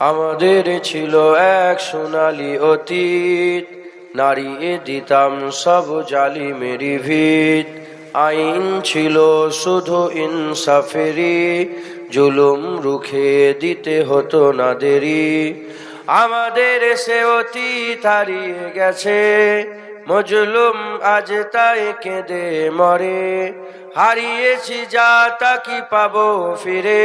আমাদের ছিল এক সোনালি অতীত। নাড়িয়ে দিতাম সব জালি মেরি ভিত। আইন ছিল শুধু ইনসাফেরি জুলুম রুখে দিতে হতো না দেরি আমাদের সে অতীত হারিয়ে গেছে, মজলুম আজ তাই কেঁদে মরে। হারিয়েছি যা তা কি পাবো ফিরে?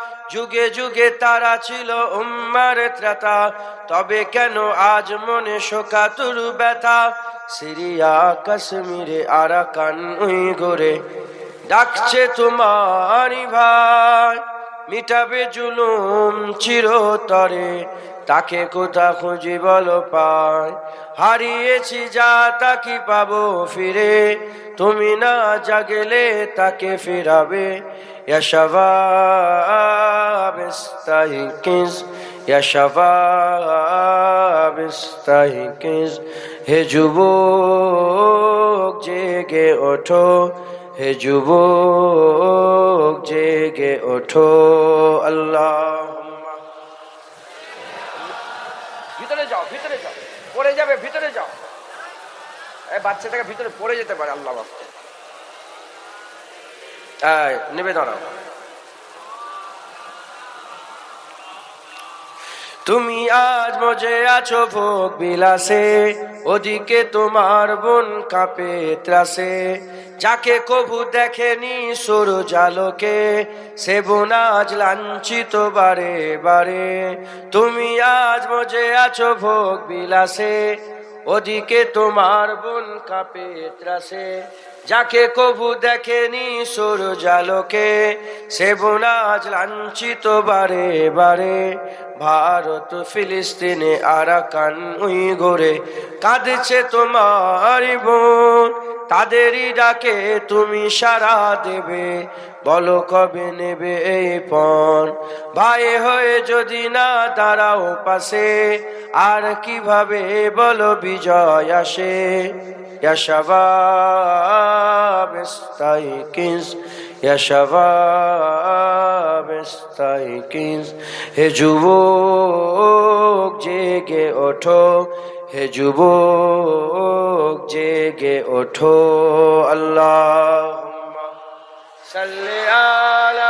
যুগে যুগে তারা ছিল উম্মার ত্রাতা। তবে কেন আজ মনে শোকাতুর ব্যথা? সিরিয়া, কাশ্মীরে, আরাকান উই গোরে ডাকছে তোমারি ভাই, মিটাবে জুলুম চিরতরে। তাকে কোথা খুঁজি বল পায় হারিয়েছি যা তাকে পাবো ফিরে? তুমি না জাগেলে তাকে ফিরাবে। হে যুব জেগে ওঠো, হে যুব জেগে ওঠো, আল্লাহ। যাও, ভিতরে যাও। পড়ে যাবে, ভিতরে যাও। এই বাচ্চাটাকে ভিতরে পড়ে যেতে পারে, আল্লাহ নেবে দাঁড়াও। তুমি আজ মজে আছো ভোগ বিলাসে, ওদিকে তোমার বোন কাঁপে ত্রাসে। যাকে কবু দেখেনি সর জালকে সে বোন আজ লাঞ্ছিত বারে বারে। তুমি আজ মজে আছো ভোগ বিলাসে, ওদিকে তোমার বোন কাঁপে ত্রাসে। যাকে কবু দেখেনি সর জালকে সে বোনাজ লাঞ্ছিত বারে বারে। ভারত, ফিলিস্তিনে, আরাকান উই গোরে কাঁদছে তোমার বোন। তাদেরই ডাকে তুমি সারা দেবে, বলো কবে নেবে এই পণ। ভাই হয়ে যদি না দাঁড়াও পাশে, আর কীভাবে বলো বিজয় আসে? يا شباب استيقظ يا شباب استيقظ হে যুবক জেগে ওঠো হে যুবক জেগে ওঠো আল্লাহ সাল্লি আলা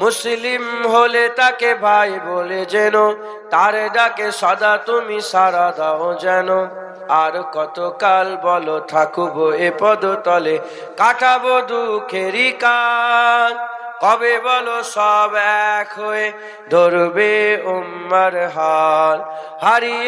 মুসলিম হলে তাকে ভাই বলে যেন তার ডাকে সদা তুমি সারা দাও যেন। আর কতকাল বলো থাকব এ পদ পদতলে, কাটাবো দুঃখেরই কাল। কবে বলো সব এক হয়ে ধরবে উম্মার হাল। হারিয়ে